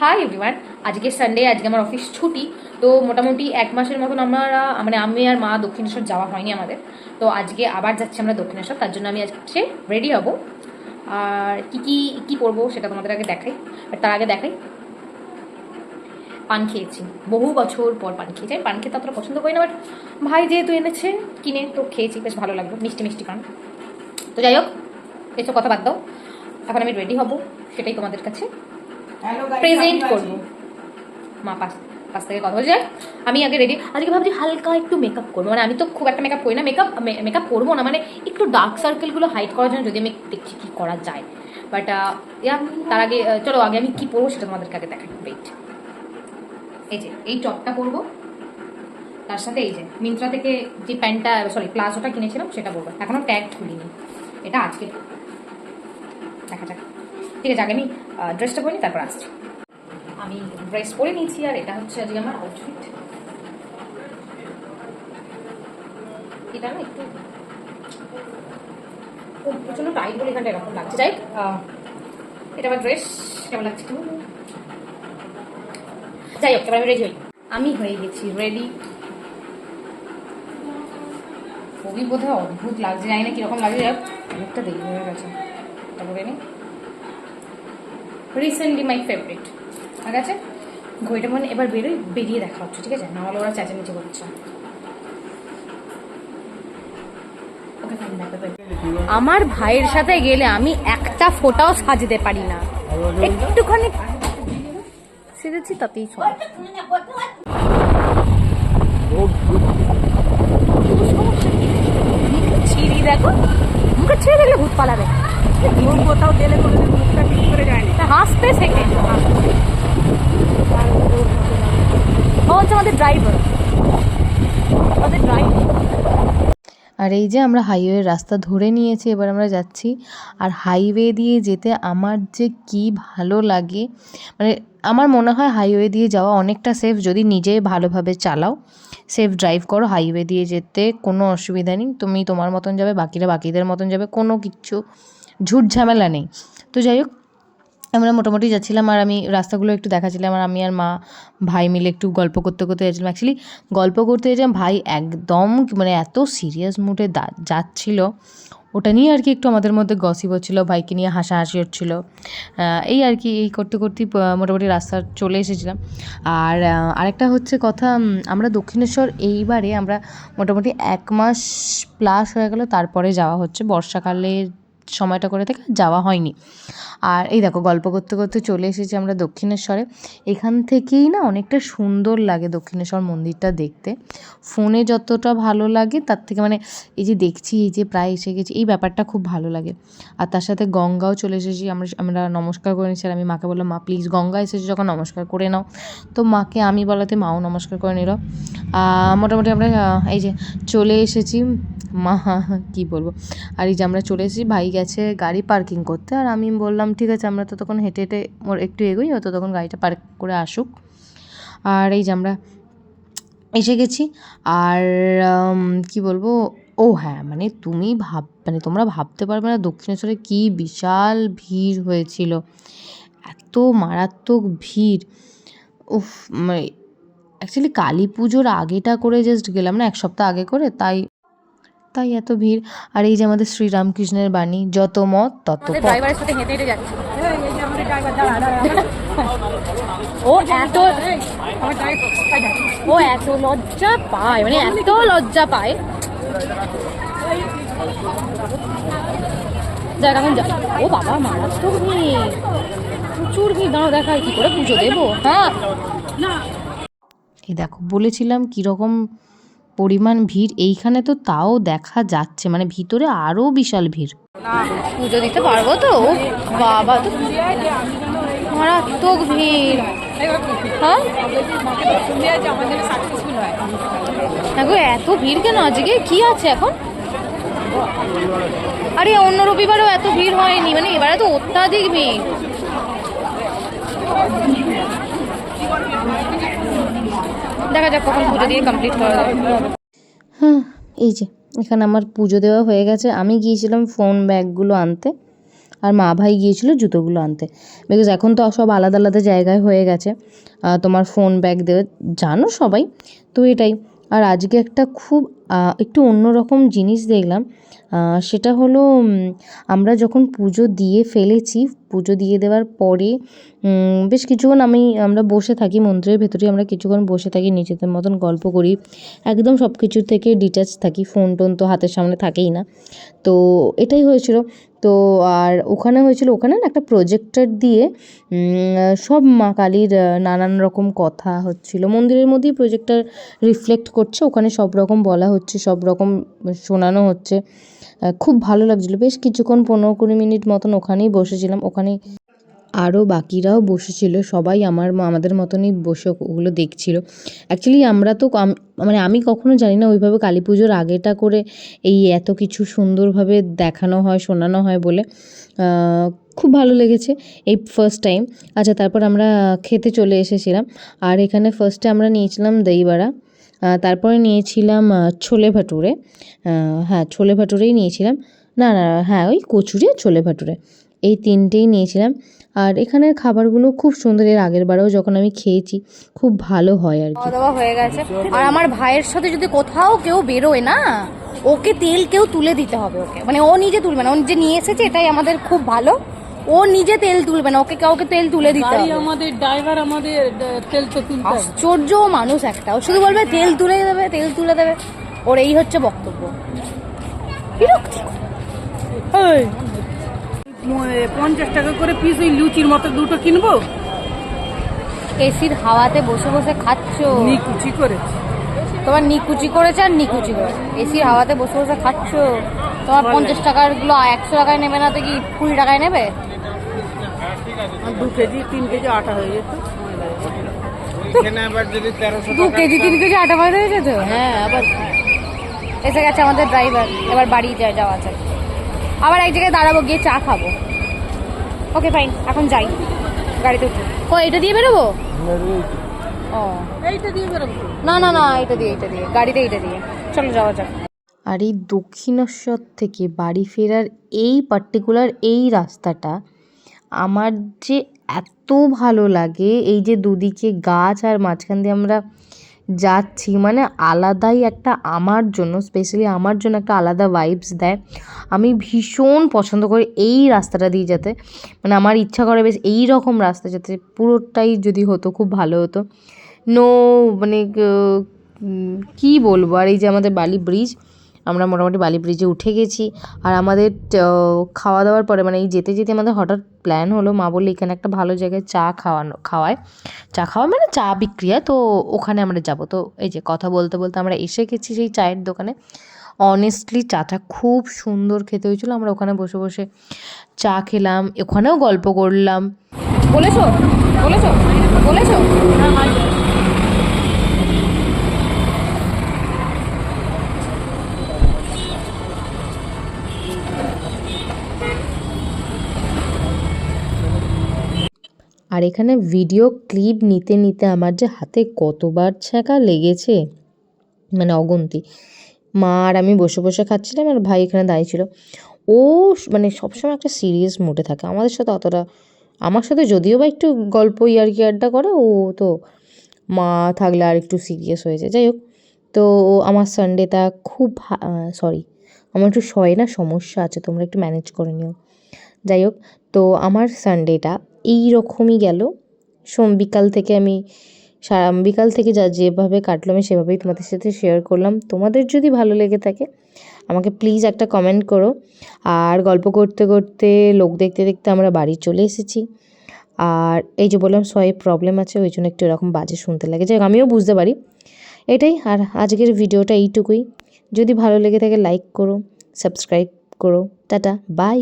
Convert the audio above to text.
Hi everyone আজকে Sunday আজকে আমার অফিস ছুটি। তো মোটামুটি এক মাসের মতন আমরা মানে আমি আর মা দক্ষিণেশ্বর যাওয়া হয়নি আমাদের। তো আজকে আবার যাচ্ছি আমরা দক্ষিণেশ্বর, তার জন্য আমি আজকে রেডি হব। আর কি কি কি করব সেটা তোমাদের আগে দেখাই। আর তার আগে দেখাই। পান খেয়েছি। বহু বছর পর পান খেয়েছি। আমি পান খেতে অতটা পছন্দ করি না বাট ভাই যেহেতু এনেছে, কিনে তো খেয়েছি, বেশ ভালো লাগল। মিষ্টি মিষ্টি পান। তো যাই হোক, এসব কথা বাদ দাও। এখন আমি রেডি হব, সেটাই তোমাদের কাছে। প্রেজেন্ট করব। মা পাশ পাশ থেকে কথা বলছে। আমি আগে রেডি আজকে ভাবছি হালকা একটু মেকআপ করব। মানে আমি তো খুব একটা মেকআপ করি না। মেকআপ মেকআপ করব না মানে একটু ডার্ক সার্কেলগুলো হাইড করার জন্য যদি আমি দেখছি কী করা যায়। বাট ইয়া তার আগে চলো আগে আমি কী পরবো সেটা তোমাদেরকে আগে দেখাই। ওয়েট এই যে এই টপটা পরবো। তার সাথে এই যে মিন্ত্রা থেকে যে প্যান্টটা সরি প্লাজোটা কিনেছিলাম সেটা পরবো। এখনও ট্যাগ খুলিনি। এটা আজকে। দেখা যাক। ঠিক আছে আগে আমি ড্রেসটা পরে তারপর আসছি। আমি ড্রেস পরে নিয়েছি, আর এটা হচ্ছে আজকে আমার আউটফিট এটা না একটু ও প্রচণ্ড টাইট বলে এখানটা এরকম লাগছে। যাই এটা আমার ড্রেস কেমন লাগছে একটু যাই হোক, এবার আমি রেডি হই। আমি হয়ে গেছি রেডি খুবই বোধহয় অদ্ভুত লাগছে, জানি না কীরকম লাগছে। যাই হোক, অনেকটা দেরি হয়ে গেছে। তারপরে নি। রিসেন্টলি মাই ফেভারিট ঠিক আছে? ঘড়িটা মানে এবার বেরোই বেরিয়ে দেখা হচ্ছে ঠিক আছে? নাহলে ওরা করছে। bye, bye, bye. আমার ভাইয়ের সাথে গেলে আমি একটা ফোটাও সাজতে পারি না। একটুখানি সেজেছি তাতেই সব ছিঁড়ি দেখো। মুখে ছিঁড়ে দেখলে ভূত পালাবে। কোথাও গেলে ঠিক করে হাসতে শেখে। ও হচ্ছে আমাদের ড্রাইভার আমাদের ড্রাইভার আর এই যে আমরা হাইওয়ের রাস্তা ধরে নিয়েছি এবার আমরা যাচ্ছি। আর হাইওয়ে দিয়ে যেতে আমার যে কি ভালো লাগে মানে আমার মনে হয় হাইওয়ে দিয়ে যাওয়া অনেকটা সেফ যদি নিজে ভালোভাবে চালাও। সেফ ড্রাইভ করো হাইওয়ে দিয়ে যেতে কোনো অসুবিধা নেই। তুমি তোমার মতন যাবে বাকিরা বাকিদের মতন যাবে কোনো কিচ্ছু ঝুট ঝামেলা নেই। তো যাই হোক আমরা মোটামুটি যাচ্ছিলাম আর আমি রাস্তাগুলো একটু দেখাচ্ছিলাম আর আমি আর মা, ভাই মিলে একটু গল্প করতে করতে যাচ্ছিলাম। অ্যাকচুয়ালি গল্প করতে যাচ্ছিলাম, ভাই একদম মানে এত সিরিয়াস মুডে যাচ্ছিল। ওটা নিয়ে আর কি একটু আমাদের মধ্যে গসিপ হচ্ছিল, ভাইকে নিয়ে হাসাহাসি হচ্ছিল। এই আর কি, এই করতে করতেই মোটামুটি রাস্তা চলে এসেছিলাম। আর আরেকটা হচ্ছে কথা আমরা দক্ষিণেশ্বর এইবারে আমরা মোটামুটি এক মাস প্লাস হয়ে গেল, তারপরে যাওয়া হচ্ছে। বর্ষাকালের সময়টা করে থেকে যাওয়া হয়নি। আর এই দেখো, গল্প করতে করতে চলে এসেছি আমরা দক্ষিণেশ্বরে। এখান থেকেই না অনেকটা সুন্দর লাগে দক্ষিণেশ্বর মন্দিরটা দেখতে। ফোনে যতটা ভালো লাগে তার থেকে মানে এই যে দেখছি, এই যে প্রায় এসে গেছি, এই ব্যাপারটা খুব ভালো লাগে। আর তার সাথে গঙ্গাও চলে এসেছি, আমরা আমরা নমস্কার করে নিচ্ছি। আর আমি মাকে বললাম, মা প্লিজ গঙ্গা এসেছি যখন, নমস্কার করে নাও। তো মাকে আমি বলাতে, মাও নমস্কার করে নিল। মোটামুটি আমরা এই যে চলে এসেছি। মা, কি বলব? আর এই যে আমরা চলে এসেছি ভাই গেছে গাড়ি পার্কিং করতে আর আমি বললাম, ঠিক আছে, আমরা তো তখন হেঁটে হেঁটে মোর একটু এগোই হয়তো তখন গাড়িটা পার্ক করে আসুক। আর এই যে আমরা এসে গেছি আর কি বলব? ও হ্যাঁ মানে তুমি ভাব মানে তোমরা ভাবতে পারবে না দক্ষিণেশ্বরে কী বিশাল ভিড় হয়েছিল। এত মারাত্মক ভিড়। উফ মানে অ্যাকচুয়ালি কালী পুজোর আগেটা করে জাস্ট গেলাম না, এক সপ্তাহ আগে করে, তাই তাই এত ভিড়। আর এই যে আমাদের শ্রীরামকৃষ্ণের বাণী যত মত তত ড্রাইভারের সাথে হেঁটে হেঁটে যাচ্ছে। ও এত ও এত লজ্জা পায় মানে এত লজ্জা পায়। যাক এখন ও বাবা মারাত্মক ভিড়। প্রচুর ভিড়। দাঁড়ো দেখায় কি করে পুজো দেবো। হ্যাঁ। এই দেখো বলেছিলাম কীরকম পরিমাণ ভিড়, এইখানে তো তাও দেখা যাচ্ছে। মানে ভিতরে আরও বিশাল ভিড়। পুজো দিতে পারব তো। বাবা, তো মারাত্মক ভিড়। হ্যাঁ? হয় এত ভিড় কেন আজকে? কি আছে এখন? আরে, অন্য রবিবারেও এত ভিড় হয়নি। মানে এবারে তো অত্যাধিক ভিড়। দেখা যাক কখন পুজো দিয়ে কমপ্লিট করা যাবে হ্যাঁ এই যে, এখানে আমার পুজো দেওয়া হয়ে গেছে। আমি গিয়েছিলাম ফোন ব্যাগগুলো আনতে, আর মা ভাই গিয়েছিল জুতোগুলো আনতে। বিকজ এখন তো সব আলাদা আলাদা জায়গায় হয়ে গেছে। তোমার ফোন ব্যাগ দেওয়া, জানো সবাই? তো এটাই আর আজকে একটা খুব একটু অন্যরকম জিনিস দেখলাম। সেটা হলো আমরা যখন পুজো দিয়ে ফেলেছি, পুজো দিয়ে দেওয়ার পরে বেশ কিছুক্ষণ আমি, আমরা বসে থাকি, মন্দিরের ভেতরে আমরা কিছুক্ষণ বসে থাকি, নিজেদের মতন গল্প করি। একদম সব কিছু থেকে ডিটাচ থাকি ফোন টোন তো হাতের সামনে থাকেই না। তো এটাই হয়েছিল। তো আর ওখানে হয়েছিল, ওখানে না একটা প্রজেক্টর দিয়ে সব মা কালীর নানান রকম কথা হচ্ছিল। মন্দিরের মধ্যেই প্রজেক্টর রিফ্লেক্ট করছে, ওখানে সব রকম বলা হচ্ছে, সব রকম শোনানো হচ্ছে। খুব ভালো লাগছিল। বেশ কিছুক্ষণ, পনেরো কুড়ি মিনিট মতন ওখানেই বসেছিলাম। ওখানে আরও বাকিরাও বসেছিল, সবাই আমার আমাদের মতনই বসে ওগুলো দেখছিল। অ্যাকচুয়ালি আমরা তো মানে আমি কখনো জানি না ওইভাবে কালী পুজোর আগেটা করে এই এত কিছু সুন্দরভাবে দেখানো হয়, শোনানো হয় বলে। খুব ভালো লেগেছে এই ফার্স্ট টাইম আচ্ছা তারপর আমরা খেতে চলে এসেছিলাম। আর এখানে ফার্স্টে আমরা নিয়েছিলাম দইবড়া। তারপরে নিয়েছিলাম ছোলে ভাটুরে। হ্যাঁ ছোলে ভাটুরেই নিয়েছিলাম। না না হ্যাঁ ওই কচুরি ছোলে ভাটুরে। এই তিনটেই নিয়েছিলাম। আর এখানের খাবারগুলো খুব সুন্দর এর আগের বারেও যখন আমি খেয়েছি খুব ভালো হয় আর কি। খাওয়া দাওয়া হয়ে গেছে। আর আমার ভাইয়ের সাথে যদি কোথাও কেউ বেরোয় না ওকে তেল কেউ তুলে দিতে হবে ওকে। মানে ও নিজে তুলবে না। ও নিজে নিয়ে এসেছে এটাই আমাদের খুব ভালো। ও নিজে তেল তুলবে না ওকে কাউকে তেল তুলে দিতে হবে। আমাদের ড্রাইভার আমাদের তেল তো তুলতে আশ্চর্য মানুষ একটা। ও শুধু বলবে তেল তুলে দেবে তেল তুলে দেবে। ওর এই হচ্ছে বক্তব্য। বিরক্তিকর। পঞ্চাশ টাকা করে পিস ওই লুচির মতো দুটো কিনবো? এসির হাওয়াতে বসে বসে খাচ্ছো? নিকুচি করে তোমার নিকুচি করেছে আর নিকুচি করে এসির হাওয়াতে বসে বসে খাচ্ছো? তোমার পঞ্চাশ টাকারগুলো একশো টাকায় নেবে না তো কি কুড়ি টাকায় নেবে? দু কেজি তিন কেজি আটা হয়ে যেত। এখানে আবার যদি তেরোশো দু কেজি তিন কেজি আটা বাইরে হয়েছে তো? হ্যাঁ আবার এসে গেছে আমাদের ড্রাইভার এবার বাড়ি যায় যাওয়া যায় আবার এক জায়গায় দাঁড়াবো গিয়ে চা খাব। ওকে ফাইন এখন যাই। গাড়িতে উঠি। ও এটা দিয়ে বেরোবো? ও। এইটা দিয়ে বেরোবো। না না না এটা দিয়ে এটা দিয়ে। গাড়িতে এটা দিয়ে। চলো যাওয়া যাক। আর এই দক্ষিণেশ্বর থেকে বাড়ি ফেরার এই পার্টিকুলার এই রাস্তাটা আমার যে এত ভালো লাগে এই যে দুদিকে গাছ আর মাঝখান দিয়ে আমরা যাচ্ছি মানে আলাদাই একটা আমার জন্য স্পেশালি আমার জন্য একটা আলাদা ভাইবস দেয়। আমি ভীষণ পছন্দ করি এই রাস্তাটা দিয়ে যেতে। মানে আমার ইচ্ছা করে বেশ এই রকম রাস্তা যাতে, পুরোটাই যদি হতো খুব ভালো হতো। নো মানে কি বলব? আর এই যে আমাদের বালি ব্রিজ আমরা মোটামুটি বালি ব্রিজে উঠে গেছি। আর আমাদের খাওয়া দাওয়ার পরে মানে এই যেতে যেতে আমাদের হঠাৎ প্ল্যান হলো, মা বললে এখানে একটা ভালো জায়গায় চা খাওয়ানো, খাওয়ায়। চা খাওয়া মানে চা বিক্রিয়া, তো ওখানে আমরা যাব। তো এই যে কথা বলতে বলতে আমরা এসে গেছি সেই চায়ের দোকানে। অনেস্টলি চাটা খুব সুন্দর খেতে হয়েছিল। আমরা ওখানে বসে বসে চা খেলাম, ওখানেও গল্প করলাম। বলেছ? বলেছ? আর এখানে ভিডিও ক্লিপ নিতে নিতে আমার যে হাতে কতবার ছ্যাঁকা লেগেছে মানে অগুন্তি। মা আর আমি বসে বসে খাচ্ছিলাম আর ভাই এখানে দাঁড়িয়ে ছিল ও মানে সবসময় একটা সিরিয়াস মুডে থাকে। আমাদের সাথে অতটা, আমার সাথে যদিও বা একটু গল্প ইয়ার কি আড্ডা করে, ও তো মা থাকলে আর একটু সিরিয়াস হয়ে যায়। যাই হোক, তো আমার সানডেটা খুব সরি আমার একটু শয়ে না সমস্যা আছে, তোমরা একটু ম্যানেজ করে নিও। যাই হোক, তো আমার সানডেটা এই রকমই গেল। সোম বিকাল থেকে আমি সারা বিকাল থেকে যা যেভাবে কাটলো আমি সেভাবেই তোমাদের সাথে শেয়ার করলাম। তোমাদের যদি ভালো লেগে থাকে, আমাকে প্লিজ একটা কমেন্ট করো। আর গল্প করতে করতে, লোক দেখতে দেখতে আমরা বাড়ি চলে এসেছি। আর এই যে বললাম সয়ে প্রবলেম আছে, ওই জন্য একটু এরকম বাজে শুনতে লাগে। যাই আমিও বুঝতে পারি। এটাই, আর আজকের ভিডিওটা এইটুকুই। যদি ভালো লেগে থাকে লাইক করো সাবস্ক্রাইব করো। Tata bye